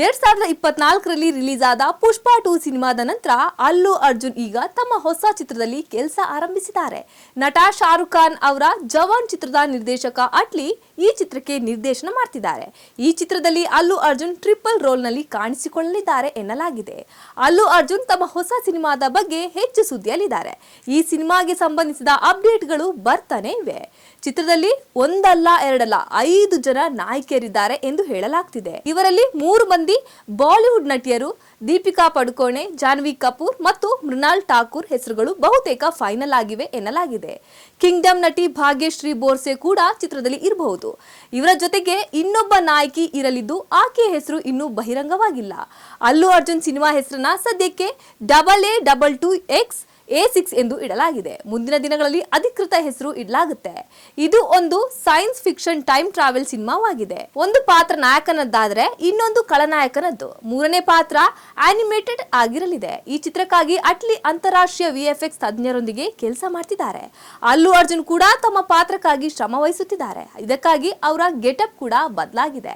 ಎರಡ್ ಸಾವಿರದ ಇಪ್ಪತ್ನಾಲ್ಕರಲ್ಲಿ ರಿಲೀಸ್ ಆದ ಪುಷ್ಪ ಟೂ ಸಿನಿಮಾದ ನಂತರ ಅಲ್ಲು ಅರ್ಜುನ್ ಈಗ ತಮ್ಮ ಹೊಸ ಚಿತ್ರದಲ್ಲಿ ಕೆಲಸ ಆರಂಭಿಸಿದ್ದಾರೆ. ನಟ ಶಾರುಖ್ ಖಾನ್ ಅವರ ಜವಾನ್ ಚಿತ್ರದ ನಿರ್ದೇಶಕ ಅಟ್ಲಿ ಈ ಚಿತ್ರಕ್ಕೆ ನಿರ್ದೇಶನ ಮಾಡ್ತಿದ್ದಾರೆ. ಈ ಚಿತ್ರದಲ್ಲಿ ಅಲ್ಲು ಅರ್ಜುನ್ ಟ್ರಿಪಲ್ ರೋಲ್ನಲ್ಲಿ ಕಾಣಿಸಿಕೊಳ್ಳಲಿದ್ದಾರೆ ಎನ್ನಲಾಗಿದೆ. ಅಲ್ಲು ಅರ್ಜುನ್ ತಮ್ಮ ಹೊಸ ಸಿನಿಮಾದ ಬಗ್ಗೆ ಹೆಚ್ಚು ಸುದ್ದಿಯಲ್ಲಿದ್ದಾರೆ. ಈ ಸಿನಿಮಾಗೆ ಸಂಬಂಧಿಸಿದ ಅಪ್ಡೇಟ್ಗಳು ಬರ್ತಾನೆ ಇವೆ. ಚಿತ್ರದಲ್ಲಿ ಒಂದಲ್ಲ, ಎರಡಲ್ಲ, ಐದು ಜನ ನಾಯಕಿಯರಿದ್ದಾರೆ ಎಂದು ಹೇಳಲಾಗ್ತಿದೆ. ಇವರಲ್ಲಿ ಮೂರು ಮಂದಿ ಬಾಲಿವುಡ್ ನಟಿಯರು ದೀಪಿಕಾ ಪಡುಕೋಣೆ, ಜಾನ್ವಿ ಕಪೂರ್ ಮತ್ತು ಮೃಣಾಲ್ ಠಾಕೂರ್ ಹೆಸರುಗಳು ಬಹುತೇಕ ಫೈನಲ್ ಆಗಿವೆ ಎನ್ನಲಾಗಿದೆ. ಕಿಂಗ್ಡಮ್ ನಟಿ ಭಾಗ್ಯಶ್ರೀ ಬೋರ್ಸೆ ಕೂಡ ಚಿತ್ರದಲ್ಲಿ ಇರಬಹುದು. ಇವರ ಜೊತೆಗೆ ಇನ್ನೊಬ್ಬ ನಾಯಕಿ ಇರಲಿದ್ದು ಆಕೆಯ ಹೆಸರು ಇನ್ನೂ ಬಹಿರಂಗವಾಗಿಲ್ಲ. ಅಲ್ಲು ಅರ್ಜುನ್ ಸಿನಿಮಾ ಹೆಸರನ್ನ ಸದ್ಯಕ್ಕೆ double A double two X A six ಎಂದು ಇಡಲಾಗಿದೆ. ಮುಂದಿನ ದಿನಗಳಲ್ಲಿ ಅಧಿಕೃತ ಹೆಸರು ಇಡಲಾಗುತ್ತೆ. ಇದು ಒಂದು ಸೈನ್ಸ್ ಫಿಕ್ಷನ್ ಟೈಮ್ ಟ್ರಾವೆಲ್ ಸಿನಿಮಾವಾಗಿದೆ. ಒಂದು ಪಾತ್ರ ನಾಯಕನದ್ದಾದ್ರೆ ಇನ್ನೊಂದು ಕಳನಾಯಕನದ್ದು ಮೂರನೇ ಪಾತ್ರ ಆನಿಮೇಟೆಡ್ ಆಗಿರಲಿದೆ. ಈ ಚಿತ್ರಕ್ಕಾಗಿ ಅಟ್ಲಿ ಅಂತಾರಾಷ್ಟ್ರೀಯ ವಿಎಫ್ಎಕ್ಸ್ ತಜ್ಞರೊಂದಿಗೆ ಕೆಲಸ ಮಾಡ್ತಿದ್ದಾರೆ. ಅಲ್ಲು ಅರ್ಜುನ್ ಕೂಡ ತಮ್ಮ ಪಾತ್ರಕ್ಕಾಗಿ ಶ್ರಮ ವಹಿಸುತ್ತಿದ್ದಾರೆ. ಇದಕ್ಕಾಗಿ ಅವರ ಗೆಟಪ್ ಕೂಡ ಬದಲಾಗಿದೆ.